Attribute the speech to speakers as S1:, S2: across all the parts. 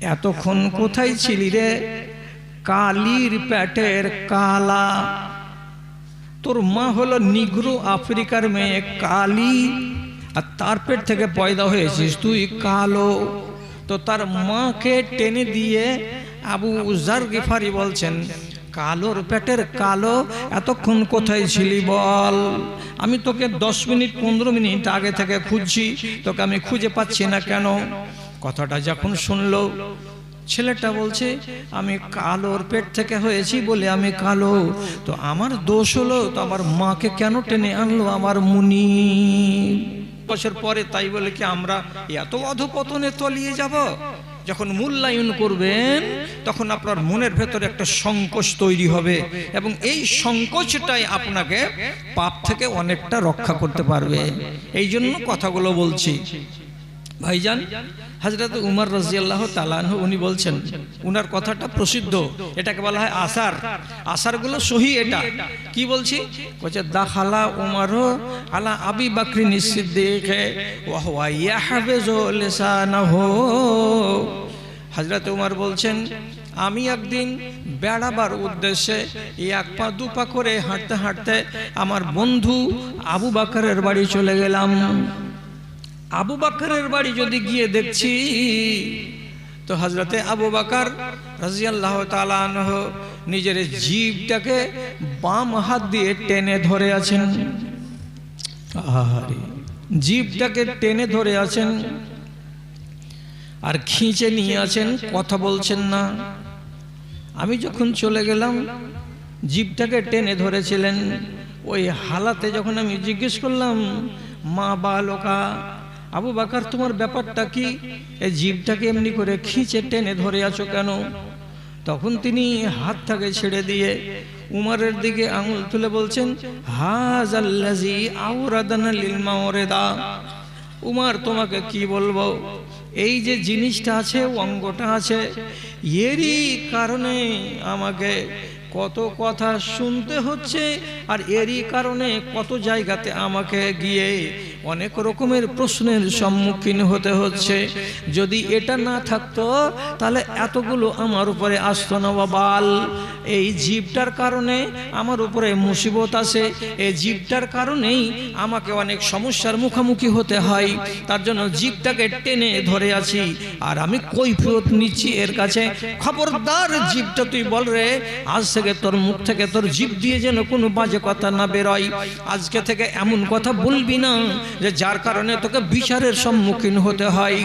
S1: এতক্ষণ কোথায় ছিলি রে? কালির পেটের কালা। তোর মা হলো নিগ্রো আফ্রিকার মেয়ে কালি। আর তার পেট থেকে পয়দা হয়েছিস তুই কালো। তো তার মাকে টেনে দিয়ে আবু উজার গিফারি বলছেন কালোর পেটের কালো এতক্ষণ কোথায় ছিলি বল? আমি তোকে দশ মিনিট পনেরো মিনিট আগে থেকে খুঁজছি তোকে আমি খুঁজে পাচ্ছি না কেন? কথাটা যখন শুনল, ছেলেটা বলছে, আমি কালোর পেট থেকে হয়েছি বলে আমি কালো। তো আমার দোষ হলো, তো আমার মাকে কেন টেনে আনলো আমার মুনি? বছর পরে তাই বলে কি, আমরা এত অধপতনে তলিয়ে যাব। যখন মূল্যায়ন করবেন, তখন আপনার মনের ভেতরে একটা সংকোচ তৈরি হবে এবং এই সংকোচটাই আপনাকে পাপ থেকে অনেকটা রক্ষা করতে পারবে। এই জন্য কথাগুলো বলছি। ভাইজান হাজরত উমর রাজিয়াল্লাহ তালানহ উনি বলছেন, উনার কথাটা প্রসিদ্ধ, এটাকে বলা হয় আসার। আসারগুলো সহি এটা। কি বলছি? বলছে দা দাখালা উমর আলা আবি বাকরি নিশ্চিদ্দিকে হজরত উমর বলছেন, আমি একদিন বেড়াবার উদ্দেশ্যে এক পা, দু পা করে হাঁটতে হাঁটতে আমার বন্ধু আবু বাকারের বাড়ি চলে গেলাম। আবু বাকারের বাড়ি যদি গিয়ে দেখছি, তো হজরতে আবু বাকার রাজিয়াল্লাহ তালানহ নিজের জীবটাকে বাম হাত দিয়ে টেনে ধরে আছেন। জীবটাকে টেনে ধরে আছেন আর খিঁচে নিয়ে আছেন, কথা বলছেন না। আমি যখন চলে গেলাম, জীবটাকে টেনে ধরেছিলেন। ওই হালাতে যখন আমি জিজ্ঞেস করলাম, মা বালকা আবু বাকার, তোমার ব্যাপারটা কি? এই জীবটাকে এমনি করে খিঁচে টেনে ধরে আছো কেন? তখন তিনি হাতটাকে ছেড়ে দিয়ে উমারের দিকে আঙুল তুলে বলছেন, হাজ আল্লাজি আউরাদানা লিল মাওরেদা। উমার, তোমাকে কি বলব? এই যে জিনিসটা আছে, অঙ্গটা আছে, এরই কারণে আমাকে কত কথা শুনতে হচ্ছে, আর এরই কারণে কত জায়গাতে আমাকে গিয়ে অনেক রকমের প্রশ্নের সম্মুখীন হতে হচ্ছে। যদি এটা না থাকতো, তাহলে এতগুলো আমার উপরে আসতো না, বাবাল। এই জীবটার কারণে আমার উপরে মুসিবত আসে এই জীবটার কারণেই আমাকে অনেক সমস্যার মুখোমুখি হতে হয়। তার জন্য জীবটাকে টেনে ধরে আছি। আর আমি কৈফিয়ত নিচ্ছি এর কাছে। খবরদার জীবটা তুই বল রে, আজ থেকে তোর মুখ থেকে তোর জীব দিয়ে যেন কোনো বাজে কথা না বেরোয়। আজকে থেকে এমন কথা বলবি না। যে যার কারণে তোকে বিচারের সম্মুখীন হতে হয়।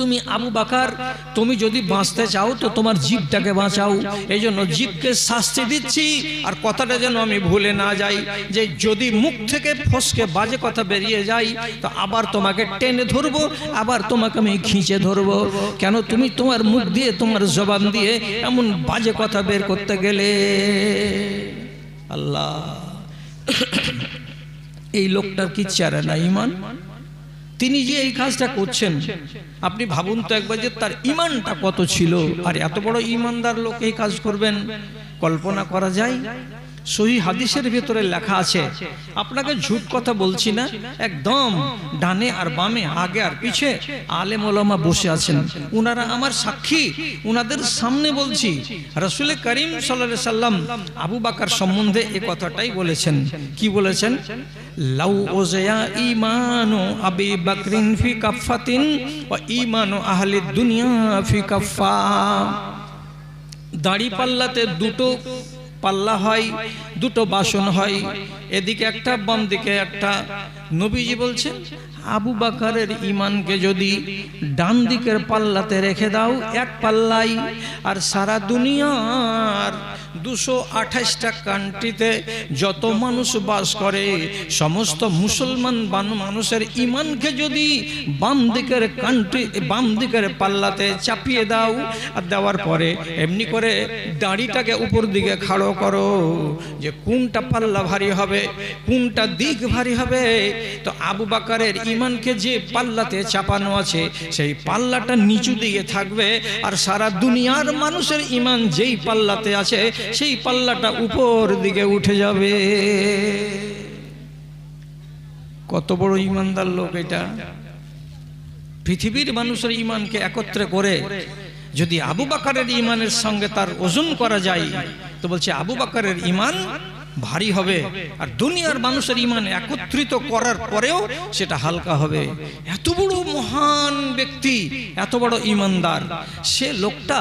S1: তুমি আবু বাকার, তুমি যদি বাঁচতে চাও তো তোমার জীবটাকে বাঁচাও। এই জন্য জীবকে শাস্তি দিচ্ছি। আর কথাটা যেন আমি ভুলে না যাই, যে যদি মুখ থেকে ফসকে বাজে কথা বেরিয়ে যায়, তো আবার তোমাকে টেনে ধরবো, আবার তোমাকে আমি খিঁচে ধরবো। কেন তুমি তোমার মুখ দিয়ে, তোমার জবান দিয়ে এমন বাজে কথা বের করতে গেলে? আল্লাহ। এই লোকটার কি চেহারা না ইমান? তিনি যে এই কাজটা করছেন, আপনি ভাবুন তো একবার যে তার ইমানটা কত ছিল। আর এত বড় ইমানদার লোক এই কাজ করবেন, কল্পনা করা যায়? সহি হাদিসের ভিতরে লেখা আছে, আপনাকে ঝুট কথা বলছি না, একদম ডানে আর বামে, আগে আর পিছে, আলেম ওলামা বসে আছেন। উনারা আমার সাক্ষী, উনাদের সামনে বলছি। রসুল করিম সাল্লা সাল্লাম আবু বাকার সম্বন্ধে এ কথাটাই বলেছেন। কি বলেছেন? লাউ ওজয়া ইমানু আবি বাকরিন ফি কাফাতিন ওয়া ইমানু আহলি দুনিয়া ফি কাফা দাড়ি পাল্লাতে দুটো পাল্লা হয় দুটো বাসন হয় এদিকে একটা বাম দিকে একটা। নবীজি বলছেন, আবু বাকারের ইমানকে যদি ডান দিকের পাল্লাতে রেখে দাও, এক পাল্লাই, আর সারা দুনিয়ার দুশো আঠাশটা কান্ট্রিতে যত মানুষ বাস করে, সমস্ত মুসলমান মানুষের ইমানকে যদি বাম দিকের কান্ট্রি বাম দিকের পাল্লাতে চাপিয়ে দাও, আর দেওয়ার পরে এমনি করে দাড়িটাকে উপর দিকে খাড়ো করো, যে কোনটা পাল্লা ভারী হবে, কোনটা দিক ভারী হবে তো আবু বাকারের ইমানকে যে পাল্লাতে চাপানো আছে, সেই পাল্লাটা নিচু দিকে থাকবে আর সারা দুনিয়ার মানুষের ইমান যেই পাল্লাতে আছে, সেই পাল্লাটা উপর দিকে উঠে যাবে। কত বড় ইমানদার লোক এটা। পৃথিবীর মানুষের ইমানকে একত্রে করে যদি আবু বাকারের ইমানের সঙ্গে তার ওজন করা যায়, তো বলছে আবু বাকারের ইমান ভারী হবে আর দুনিয়ার মানুষের ইমান একত্রিত করার পরেও সেটা হালকা হবে। এত বড় মহান ব্যক্তি, এত বড় ইমানদার সে লোকটা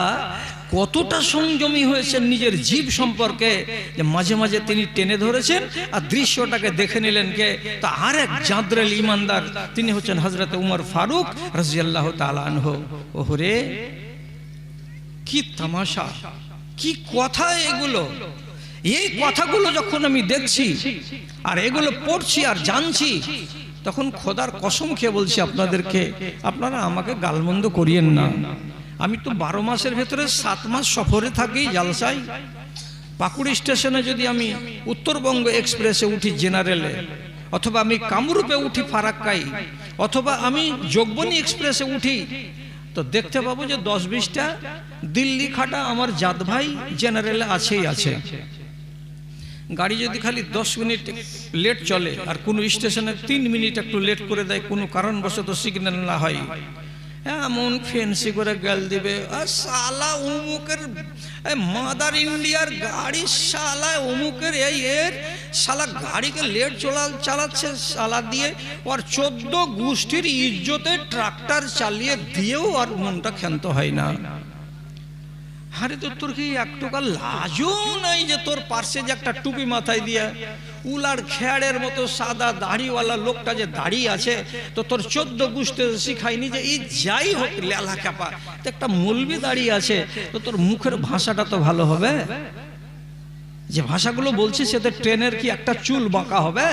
S1: কতটা সংযমী হয়েছেন নিজের জীব সম্পর্কে যে মাঝে মাঝে তিনি টেনে ধরেছেন আর দৃশ্যটাকে দেখে নিলেন কে? তা আর এক জাদ্রেল ইমানদার তিনি হচ্ছেন হজরত উমর ফারুক রাজিয়াল্লাহ তালানহ ওহরে, কি তামাশা, কি কথা এগুলো। এই কথাগুলো যখন আমি দেখছি, আর এগুলো পড়ছি আর জানছি, তখন খোদার কসম খেয়ে বলছি আপনাদেরকে, আপনারা আমাকে গালমন্দ করিয়েন না। আমি তো বারো মাসের ভেতরে সাত মাস সফরে থাকি জালসাই পাকুড়ি স্টেশনে যদি আমি উত্তরবঙ্গ এক্সপ্রেসে উঠি জেনারেলে, অথবা আমি কামরূপে উঠি ফারাক্কাই অথবা আমি যোগবনী এক্সপ্রেসে উঠি, তো দেখতে পাবো যে দশ বিশটা দিল্লি খাটা আমার জাত ভাই জেনারেলে আছেই আছে। গাড়ি যদি খালি দশ মিনিট লেট চলে আর কোনো স্টেশনে তিন মিনিট একটু লেট করে দেয়, কোনো কারণবশত সিগন্যাল না হয়। এমন ফেন্সি করে গেল দিবে আর সালা উমুকের মাদার ইন্ডিয়ার গাড়ি সালা উমুকের এই এর সালা গাড়িকে লেট চলা, চালাচ্ছে সালা দিয়ে ওর চোদ্দ গোষ্ঠীর ইজ্জতে ট্রাক্টর চালিয়ে দিয়েও আর মনটা ক্ষান্ত হয় না। আরে তো তোর কি এক টাকা লাজও নাই যে তোর পার্শ্বে যে একটা টুপি মাথায় দিয়ে? উলার খেয়াড়ের মতো সাদা দাড়িওয়ালা লোকটা যে দাড়ি আছে, তো তোর চোদ্দ গুষ্ঠে শিখায়নি যে এই যাই হোক লেলা চাপা তো একটা মলবি দাঁড়িয়ে আছে, তো তোর মুখের ভাষাটা তো ভালো হবে? যে ভাষাগুলো বলছি সেতে ট্রেনের কি একটা চুল বাঁকা হবে?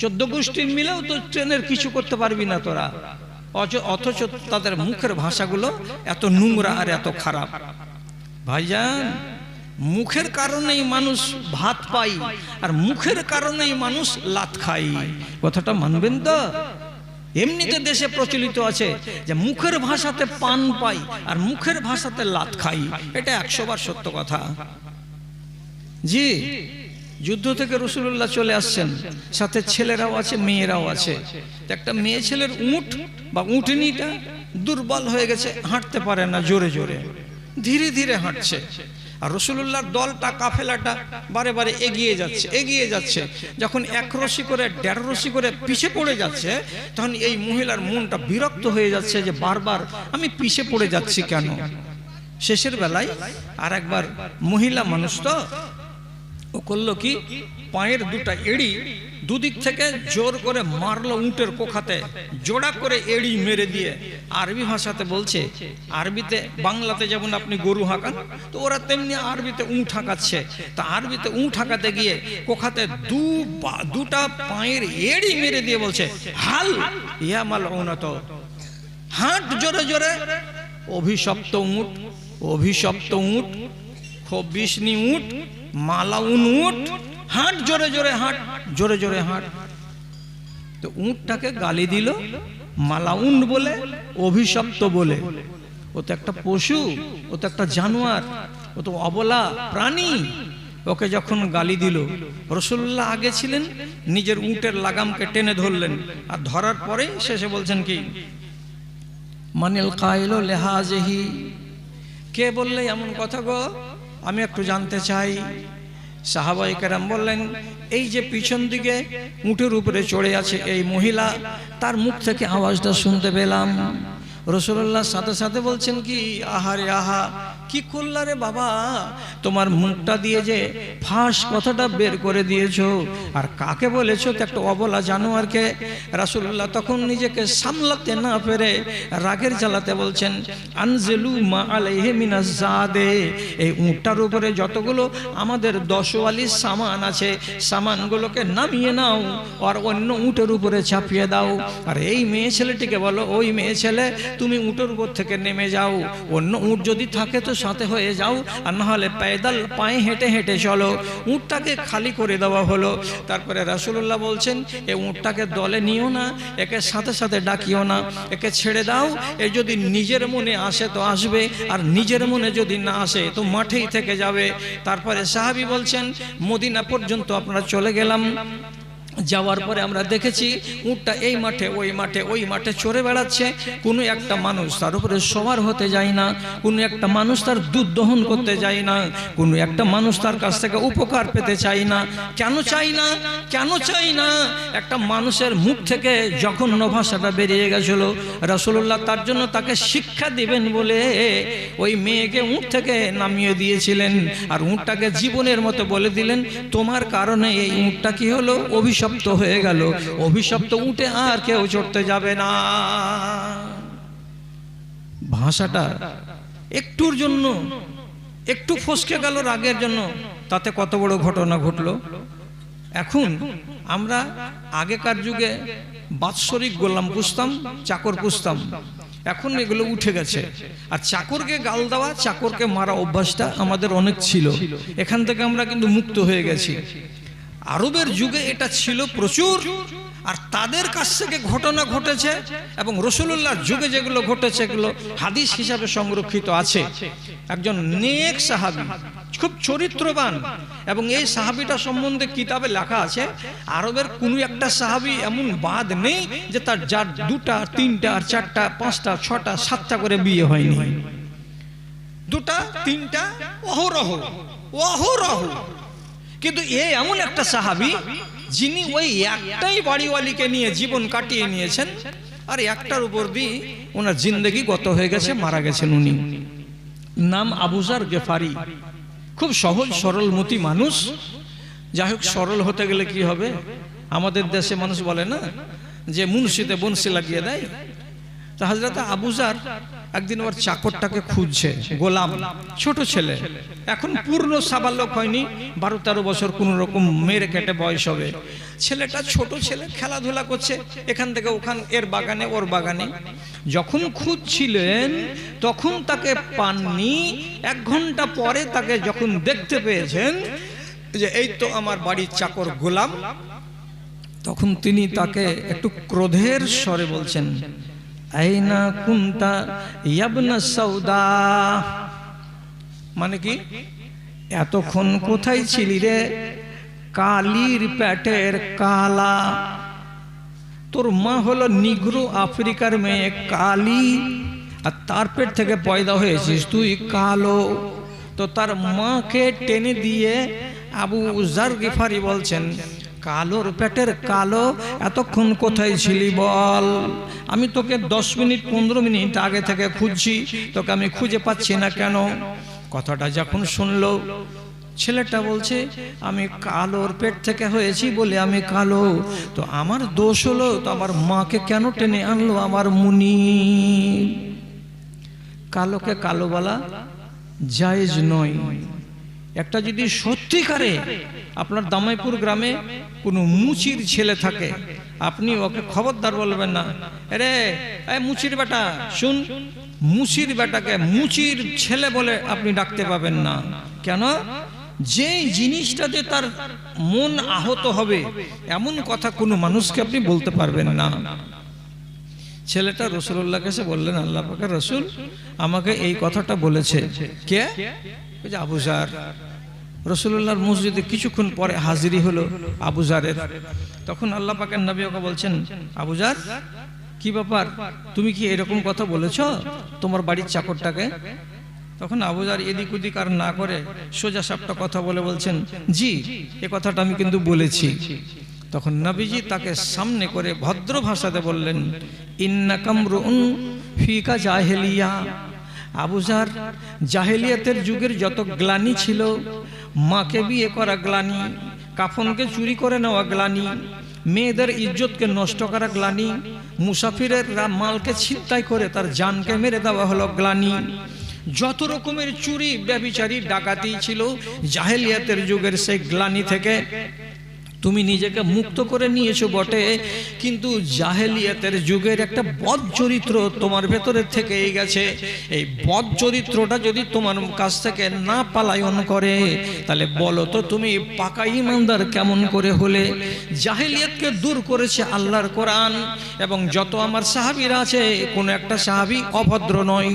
S1: চোদ্দ গোষ্ঠীর মিলেও তো ট্রেনের কিছু করতে পারবি না তোরা। অথচ তাদের মুখের ভাষাগুলো এত নোংরা আর এত খারাপ। ভাইজান, মুখের কারণেই মানুষ ভাত পাই আর মুখের কারণেই মানুষ লাত খাই কথাটা মানবেন তো? এমনিতে দেশে প্রচলিত আছে যে মুখের ভাষাতে পান পাই আর মুখের ভাষাতে লাত খাই এটা একশো বার সত্য কথা। জি, যুদ্ধ থেকে রসুল্লাহ চলে আসছেন। সাথে ছেলেরাও আছে, মেয়েরাও আছে। একটা মেয়ে ছেলের উঁট বা উঁটনিটা দুর্বল হয়ে গেছে, হাঁটতে পারে না জোরে জোরে। ধীরে ধীরে হাঁটছে। আর রসুল্লাহর দলটা, কাফেলাটা বারে বারে এগিয়ে যাচ্ছে এগিয়ে যাচ্ছে। যখন এক রশি করে, দেড় রশি করে পিছে পড়ে যাচ্ছে, তখন এই মহিলার মনটা বিরক্ত হয়ে যাচ্ছে যে বারবার আমি পিছে পড়ে যাচ্ছি কেন? শেষের বেলায় আর একবার মহিলা মানুষ তো ও করল কি? পায়ের দুটা এড়ি দুদিক থেকে জোর করে মারলো উটের কোখাতে জোড়া করে এড়ি মেরে দিয়ে। আরবি ভাষাতে বলছে, আরবিতে বাংলাতে যেমন আপনি গরু হাঁকান, তো ওরা তেমনি আরবিতে উঁট হাঁকাচ্ছে। তা আরবিতে উঁট হাঁকাতে গিয়ে কোখাতে দু দুটা পায়ের এড়ি মেরে দিয়ে বলছে, হাল ইয়ামাল উনত হাঁট জোরে জোরে, অভিশপ্ত উঁট অভিশপ্ত উঁট, খবিসনি উঁট, মালাউন উঁট। হাঁট জোরে জোরে হাঁট জোরে জোরে হাঁট। তো উঁটটাকে গালি দিল মালাউন বলে, অভিশপ্ত বলে। ও তো একটা পশু, ও তো একটা জানোয়ার, ও তো অবলা প্রাণী। ওকে যখন গালি দিল, রসুল্লাহ আগে ছিলেন, নিজের উঁটের লাগামকে টেনে ধরলেন। আর ধরার পরে শেষে বলছেন কি? মানিল কাইল লেহাজেহি। কে বললে এমন কথা গো? আমি একটু জানতে চাই। সাহাবাই কেরাম বললেন, এই যে পিছন দিকে উঁটের উপরে চড়ে আছে এই মহিলা, তার মুখ থেকে আওয়াজটা শুনতে পেলাম। রসুল্লাহ সাথে সাথে বলছেন কি, আহারে, আহা কি করলা রে বাবা? তোমার মুখটা দিয়ে যে ফাঁস কথাটা বের করে দিয়েছ। আর কাকে বলেছ? তো একটা অবলা জানোয়ারকে। রাসুল্লাহ তখন নিজেকে সামলাতে না পেরে রাগের জ্বালাতে বলছেন, আনজেলু মা আলাইহে মিনাজ জাদে। এই উঁটটার উপরে যতগুলো আমাদের দশওয়ালি সামান আছে, সামানগুলোকে নামিয়ে নাও আর অন্য উঁটের উপরে চাপিয়ে দাও। আর এই মেয়ে ছেলেটিকে বলো, ওই মেয়ে ছেলে, তুমি উঁটের উপর থেকে নেমে যাও। অন্য উঁট যদি থাকে তো সাথে হয়ে যাও, আর না হলে পেদাল পায়ে হেঁটে হেঁটে চলো। উঁটটাকে খালি করে দেওয়া হলো। তারপরে রাসুল্লাহ বলছেন, এ উঁটটাকে দলে নিও না, একে সাথে সাথে ডাকিও না, একে ছেড়ে দাও। এ যদি নিজের মনে আসে তো আসবে, আর নিজের মনে যদি না আসে তো মাঠেই থেকে যাবে। তারপরে সাহাবি বলছেন, মদিনা পর্যন্ত আপনারা চলে গেলাম। যাওয়ার পরে আমরা দেখেছি উটটা এই মাঠে, ওই মাঠে ওই মাঠে চড়ে বেড়াচ্ছে। কোনো একটা মানুষ তার উপরে সবার হতে যায় না, কোনো একটা মানুষ তার দুধ দহন করতে যায় না, কোনো একটা মানুষ তার কাছ থেকে উপকার পেতে চায় না। কেন চাই না? কেন চাই না? একটা মানুষের মুখ থেকে জঘন্য ভাষাটা বেরিয়ে গেছিল। রসুল্লাহ তার জন্য তাকে শিক্ষা দিবেন বলে ওই মেয়েকে উঁট থেকে নামিয়ে দিয়েছিলেন। আর উঁটটাকে জীবনের মতো বলে দিলেন, তোমার কারণে এই উঁটটা কি হলো? অভিশপ্ত হয়ে গেল। অভিশপ্ত উঠে আর কেউ চড়তে যাবে না। ভাষাটা একটুর জন্য, একটু ফসকে গেল রাগের জন্য, তাতে কত বড় ঘটনা ঘটলো? এখন আমরা আগেকার যুগে বাৎসরিক গোলাম পুষতাম চাকর পুষতাম এখন এগুলো উঠে গেছে। আর চাকরকে গাল দেওয়া, চাকরকে মারা অভ্যাসটা আমাদের অনেক ছিল। এখান থেকে আমরা কিন্তু মুক্ত হয়ে গেছি। আরবের যুগে এটা ছিল প্রচুর, আর তাদের কাছ থেকে ঘটনা ঘটেছে এবং রসুল্লাহর যুগে যেগুলো ঘটেছে এগুলো হাদিস হিসাবে সংরক্ষিত আছে। একজন নেক সাহাবি, খুব চরিত্রবান, এবং এই সাহাবিটা সম্বন্ধে কিতাবে লেখা আছে, আরবের কোনো একটা সাহাবি এমন বাদ নেই যে তার যার দুটা, তিনটা চারটা, পাঁচটা, ছটা, সাতটা করে বিয়ে হয়নি। দুটা, তিনটা, অহরহ অহরহ। কিন্তু এ এমন একটা সাহাবি যিনি ওই একটাই বাড়িওয়ালিকে নিয়ে জীবন কাটিয়ে নিয়েছেন, আর একটার উপর দিয়ে ওনার জিন্দগি গত হয়ে গেছে, মারা গেছেন উনি। নাম আবুজার গেফারি। খুব সহজ সরল মতি মানুষ। যাই হোক, সরল হতে গেলে কি হবে? আমাদের দেশে মানুষ বলে না যে, মুন্সিতে বনসি লাগিয়ে দেয়। তা হাজরত আবুজার একদিন ওর চাকরটাকে খুঁজছে, গোলাম, ছোট ছেলে। এখন পূর্ণ সাবালক হয়নি বারো তেরো বছর কোন রকম মেরে কেটে বয়স হবে। ছেলেটা ছোট ছেলে, খেলাধুলা করছে, এখান থেকে ওখান এর বাগানে, ওর বাগানে। যখন খুঁজছিলেন, তখন তাকে পাননি। এক ঘণ্টা পরে তাকে যখন দেখতে পেয়েছেন যে, এই তো আমার বাড়ির চাকর গোলাম। তখন তিনি তাকে একটু ক্রোধের স্বরে বলছেন আইনা কুন্তা ইয়াবনা সৌদা মানে কি? এতক্ষণ কোথায় ছিলি রে? কালির পেটের কালা। তোর মা হলো নিগ্রো আফ্রিকার মেয়ে, কালি। আর তার পেট থেকে পয়দা হয়েছিস, তুই কালো। তো তার মাকে টেনে দিয়ে আবু উজার গিফারি বলছেন কালোর পেটের কালো, এতক্ষণ কোথায় ছিলি বল? আমি তোকে দশ মিনিট, পনেরো মিনিট আগে থেকে খুঁজছি, তোকে আমি খুঁজে পাচ্ছি না কেন? কথাটা যখন শুনলো, ছেলেটা বলছে, আমি কালোর পেট থেকে হয়েছি বলে আমি কালো। তো আমার দোষ হলো, তো আমার মাকে কেন টেনে আনলো আমার মুনি? কালোকে কালো বলা জায়েজ নয়। একটা যদি সত্যিকারে আপনার দামাইপুর গ্রামে কোনো মুচির ছেলে থাকে, আপনি ওকে খবরদার বলবেন না। রে মুচির বেটা, শুন, মুচির বেটাকে মুচির ছেলে বলে আপনি ডাকতে পাবেন না। কেন? যে জিনিসটাতে তার মন আহত হবে, এমন কথা কোনো মানুষকে আপনি বলতে পারবেন না। ছেলেটা রসুল্লাহ কাছে বললেন, আল্লাহ রসুল আমাকে এই কথাটা বলেছে। কে? আবুজার রসুল্লাহর মসজিদে কিছুক্ষণ পরে হাজিরি হলো আবুজারের তখন আল্লাহ পাকের নবী ওকে বলছেন আবুজার কি ব্যাপার? তুমি কি এরকম কথা বলেছ? তোমার বাড়ির চাকরটাকে? তখন আবুজার এদিক ওদিক আর না করে সোজা সাপটা কথা বলে বলছেন, জি, এ কথাটা আমি কিন্তু বলেছি। তখন নবীজি তাকে সামনে করে ভদ্র ভাষাতে বললেন, ইন্না কামরুন ফিকা জাহেলিয়া। আবুজার জাহেলিয়াতের যুগের যত গ্লানি ছিল মাকে বিয়ে করা গ্লানি, কাফনকে চুরি করে নেওয়া গ্লানি, মেয়েদের ইজ্জতকে নষ্ট করা গ্লানি, মুসাফিরের মালকে ছিনতাই করে তার জানকে মেরে দেওয়া হলো গ্লানি। যত রকমের চুরি ব্যবিচারী ডাকাতি ছিল জাহেলিয়াতের যুগের সেই গ্লানি থেকে তুমি নিজেকে মুক্ত করে নিয়েছো বটে, কিন্তু জাহেলিয়াতের যুগের একটা বদ চরিত্র তোমার ভেতরে থেকেই গেছে। এই বদ চরিত্রটা যদি তোমার কাছ থেকে না পালায়ন করে, তাহলে বলো তো তুমি পাকা ইমানদার কেমন করে হলে? জাহেলিয়াতকে দূর করেছে আল্লাহর কোরআন, এবং যত আমার সাহাবিরা আছে, কোনো একটা সাহাবি অভদ্র নয়।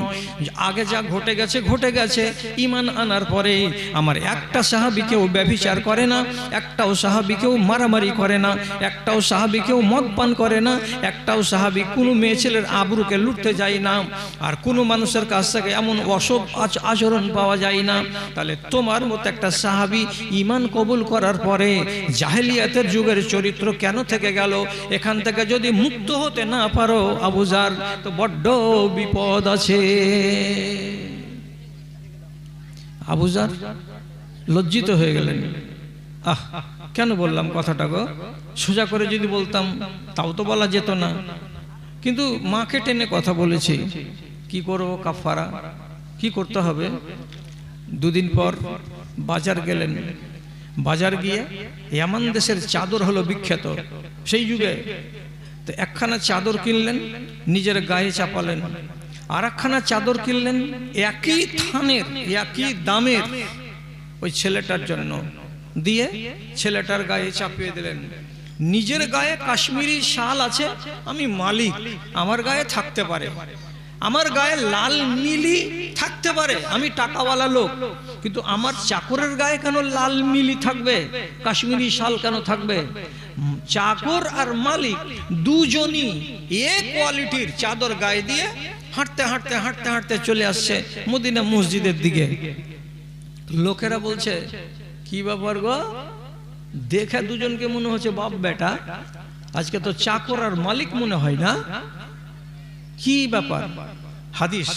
S1: আগে যা ঘটে গেছে ঘটে গেছে। ইমান আনার পরে আমার একটা সাহাবিকেও ব্যভিচার করে না, একটাও সাহাবিকেও মারামারি করে না, একটাও সাহাবি কেউ মদ পান করে না, একটাও সাহাবি কোনো মেয়ে ছেলের আবরুকে লুটতে যায় না। আর কোনো মানুষের কাছ থেকে এমন অসব আচরণ পাওয়া যায় না। তাহলে তোমার মতো একটা সাহাবি ইমান কবুল করার পরে জাহেলিয়াতের যুগের চরিত্র কেন থেকে গেল? এখান থেকে যদি মুক্ত হতে না পারো আবুজার তো বড্ড বিপদ আছে। আবুজার লজ্জিত হয়ে গেলেন। আহ! কেন বললাম কথাটা গো? সোজা করে যদি বলতাম, তাও তো বলা যেত না। কিন্তু মাকে টেনে কথা বলেছি, কি করব কাফারা কি করতে হবে? দুদিন পর বাজার গেলেন। বাজার গিয়ে ইয়ামান দেশের চাদর হলো বিখ্যাত, সেই যুগে। তো একখানা চাদর কিনলেন, নিজের গায়ে চাপালেন। আর একখানা চাদর কিনলেন, একই থানের, একই দামের ওই ছেলেটার জন্য। দিয়ে ছেলেটার গায়ে চাপিয়ে দিলেন। নিজের গায়ে কাশ্মীরি শাল আছে, আমি মালিক, আমার গায়ে থাকতে পারে। আমার গায়ে লাল মিলি থাকতে পারে, আমি টাকাওয়ালা লোক, কিন্তু আমার চাকরের গায়ে কেন লাল মিলি থাকবে? কাশ্মীরি শাল কেন থাকবে? চাকর আর মালিক দুজনই এ কোয়ালিটির চাদর গায়ে দিয়ে হাঁটতে হাঁটতে হাঁটতে হাঁটতে চলে আসছে মদিনা মসজিদের দিকে। লোকেরা বলছে কি ব্যাপার গো? দেখে দুজনকে মনে হচ্ছে বাপ বেটা। আজকে তো চাকর আর মালিক মনে হয় না? কি ব্যাপার? হাদিস,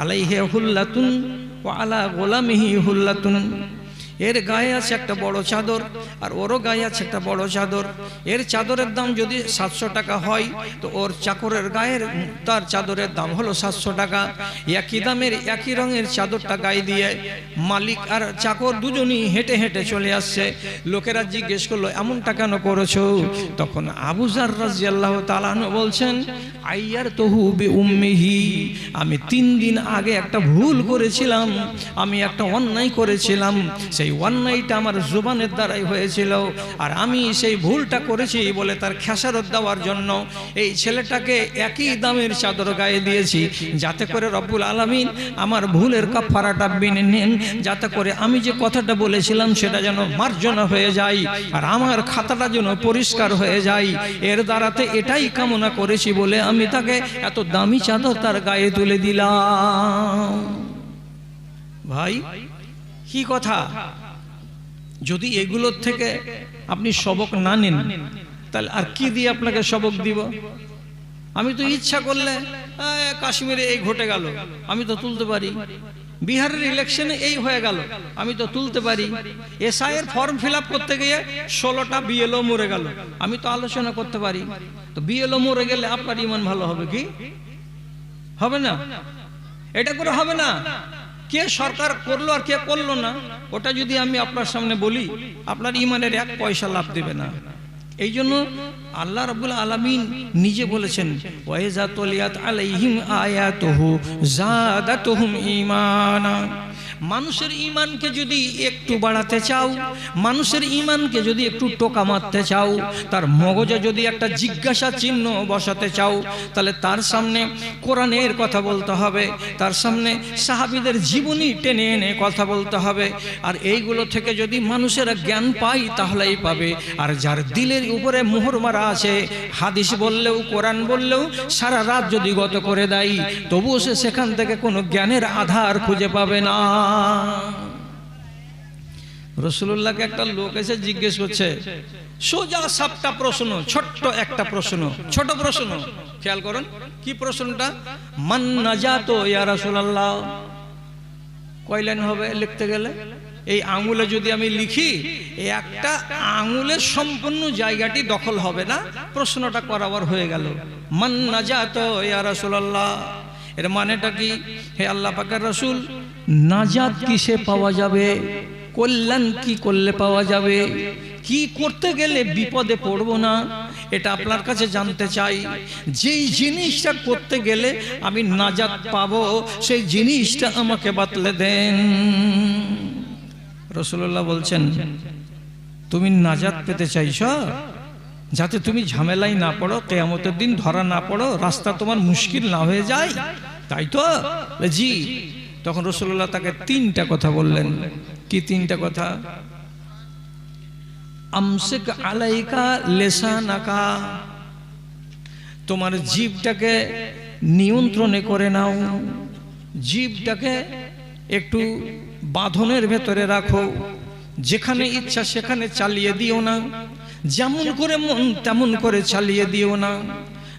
S1: আলাইহে হুল্লাতুন আলা গোলামিহি হুল্লাতুন। এর গায়ে আছে একটা বড় চাদর, আর ওরও গায়ে আছে একটা বড় চাদর। এর চাদরের দাম যদি সাতশো টাকা হয়, তো ওর চাকরের গায়ের, তার চাদরের দাম হলো সাতশো টাকা। একই দামের, একই রঙের চাদরটা গায়ে দিয়ে মালিক আর চাকর দুজনই হেঁটে হেঁটে চলে আসছে। লোকেরা জিজ্ঞেস করল, এমনটা কেন করেছ? তখন আবুজার রাজি আল্লাহ তালানো বলছেন, আইয়ার তহু বে উম্মিহি, আমি তিন দিন আগে একটা ভুল করেছিলাম, আমি একটা অন্যায় করেছিলাম, সেই অন্যায়টা আমার জুবানের দ্বারাই হয়েছিল। আর আমি সেই ভুলটা করেছি বলে তার খেসারত দেওয়ার জন্য এই ছেলেটাকে একই দামের চাদর গায়ে দিয়েছি। যাতে করে রব্বুল আলমিন আমার ভুলের কাফারাটা বিনে নেন। যাতে করে আমি যে কথাটা বলেছিলাম সেটা যেন মার্জনা হয়ে যায় আর আমার খাতাটা যেন পরিষ্কার হয়ে যায়। এর দ্বারাতে এটাই কামনা করেছি বলে আমি তাকে এত দামি চাদর তার গায়ে তুলে দিলাম। ভাই, কি কথা? যদি এগুলোর থেকে আপনি সবক না নেন, তাহলে আর কি দিয়ে আপনাকে সবক দিব? আমি তো ইচ্ছা করলে কাশ্মীরে এই ঘটে গেল, আমি তো তুলতে পারি। বিহারের ইলেকশনে এই হয়ে গেল, আমি তো তুলতে পারি। এসআই এর ফর্ম ফিল করতে গিয়ে ষোলোটা বিএলও মরে গেল, আমি তো আলোচনা করতে পারি। তো বিএলও মরে গেলে আপনার ইমান ভালো হবে কি? হবে না? এটা করে হবে না? কে সরকার করল আর কে করল না, ওটা যদি আমি আপনার সামনে বলি, আপনার ইমানের এক পয়সা লাভ দেবে না। এই জন্য আল্লাহ রাব্বুল আলামিন নিজে বলেছেন ওয়েজাত আলাইহিম আয়াতুহু, জাদাতুহুম ঈমানা মানুষের ইমানকে যদি একটু বাড়াতে চাও, মানুষের ইমানকে যদি একটু টোকা মারতে চাও, তার মগজে যদি একটা জিজ্ঞাসা চিহ্ন বসাতে চাও, তাহলে তার সামনে কোরআনের কথা বলতে হবে, তার সামনে সাহাবিদের জীবনী টেনে এনে কথা বলতে হবে, আর এইগুলো থেকে যদি মানুষেরা জ্ঞান পায় তাহলেই পাবে, আর যার দিলের উপরে মোহর মারা আছে, হাদিস বললেও, কোরআন বললেও, সারা রাত যদি গত করে দেয়, তবুও সে সেখান থেকে কোনো জ্ঞানের আধার খুঁজে পাবে না। রসুল্লাহকে একটা লোক এসে জিজ্ঞেস করছে, সোজা সাপটা প্রশ্ন, ছোট্ট একটা প্রশ্ন, ছোট প্রশ্ন। খেয়াল করুন, কি প্রশ্নটা? মান নাজাত ইয়া রাসূলুল্লাহ। কয় লাইন হবে লিখতে গেলে? এই আঙুলে যদি আমি লিখি একটা আঙুলের সম্পূর্ণ জায়গাটি দখল হবে না? প্রশ্নটা করাবার হয়ে গেল। মান নাজাত ইয়া রাসূলুল্লাহ। এর মানেটা কি? হে আল্লাহ পাকের রাসূল নাজাত কিসে পাওয়া যাবে? কল্যাণ কি করলে পাওয়া যাবে? কি করতে গেলে বিপদে পড়ব না? এটা আপনার কাছে জানতে চাই। যেই জিনিসটা করতে গেলে আমি নাজাদ পাব, সেই জিনিসটা আমাকে বাতলে দেন। রসুল্লাহ বলছেন, তুমি নাজাদ পেতে চাইছ? যাতে তুমি ঝামেলায় না পড়ো, কেয়ামতের দিন ধরা না পড়ো, রাস্তা তোমার মুশকিল না হয়ে যায়। তাই তো? জি। তখন রসুল্লাহ তাকে তিনটা কথা বললেন। কি তিনটা কথা? আমসিক আলাইকা লেসানাকা। তোমার জীবটাকে নিয়ন্ত্রণে করে নাও। জীবটাকে একটু বাঁধনের ভেতরে রাখো। যেখানে ইচ্ছা সেখানে চালিয়ে দিও না। যেমন করে মন, তেমন করে চালিয়ে দিও না।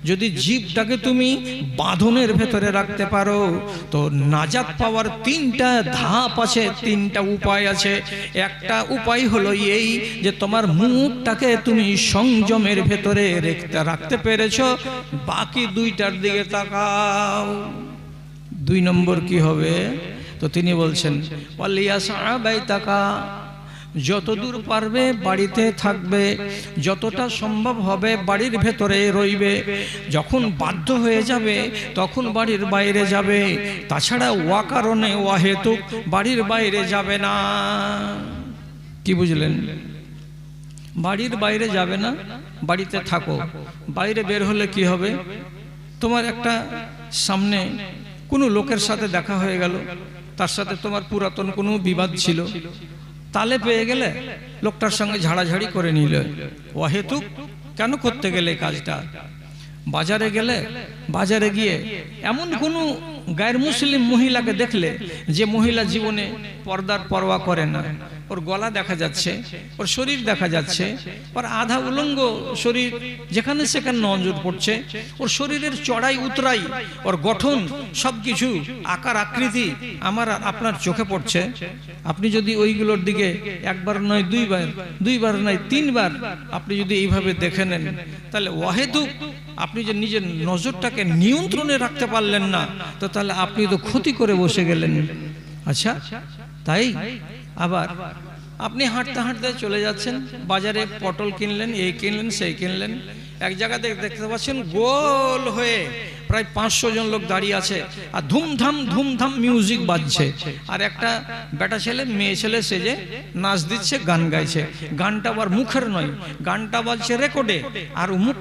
S1: যদি জীবটাকে তুমি বাঁধনের ভেতরে রাখতে পারো, তো নাজাত পাওয়ার তিনটা ধাপ আছে, তিনটা উপায় আছে। একটা উপায় হলো এই যে তোমার মুখটাকে তুমি সংযমের ভেতরে রেখতে, রাখতে পেরেছ, বাকি দুইটার দিকে তাকাও। দুই নম্বর কি হবে? তো তিনি বলছেন তাকা যতদূর পারবে বাড়িতে থাকবে, যতটা সম্ভব হবে বাড়ির ভেতরে রইবে। যখন বাধ্য হয়ে যাবে, তখন বাড়ির বাইরে যাবে। তাছাড়া ওয়া কারণে ওয়া হেতু বাড়ির বাইরে যাবে না। কি বুঝলেন? বাড়ির বাইরে যাবে না, বাড়িতে থাকো। বাইরে বের হলে কি হবে? তোমার একটা সামনে কোনো লোকের সাথে দেখা হয়ে গেল। তার সাথে তোমার পুরাতন কোনো বিবাদ ছিল। তালে পেয়ে গেলে লোকটার সঙ্গে ঝাড়াঝাড়ি করে নিল। অহেতুক কেন করতে গেলে কাজটা? বাজারে গেলে, বাজারে গিয়ে এমন কোনো গায়ের মুসলিম মহিলাকে দেখলে যে মহিলা জীবনে পর্দার পরোয়া করে না। ওর গলা দেখা যাচ্ছে, ওর শরীর দেখা যাচ্ছে, ওর আধা উলঙ্গ শরীর যেখানে সেখানে নজর পড়ছে, ওর শরীরের চড়াই উতরাই, ওর গঠন সবকিছু আকার আকৃতি আমার আপনার চোখে পড়ছে। আপনি যদি ওইগুলোর দিকে একবার নয়, দুইবার দুইবার নয়, তিনবার আপনি যদি এইভাবে দেখে নেন, তাহলে ওয়াহেদুক, আপনি যে নিজের নজরটাকে নিয়ন্ত্রণে রাখতে পারলেন না, তো তাহলে আপনি তো ক্ষতি করে বসে গেলেন। আচ্ছা তাই? আবার আপনি হাঁটতে হাঁটতে চলে যাচ্ছেন, বাজারে পটল কিনলেন, এই কিনলেন, সেই কিনলেন। এক জায়গাতে দেখতে পাচ্ছেন গোল হয়ে প্রায় পাঁচশো জন লোক দাঁড়িয়ে আছে আর ধুমধাম ধুমধাম মিউজিক বাজছে। আর একটা বেটা ছেলে, মেয়ে ছেলে সেজে নাচ দিচ্ছে, গান গাইছে। গানটা আবার মুখের নয়, গানটা বাজছে রেকর্ডে। আর মুখ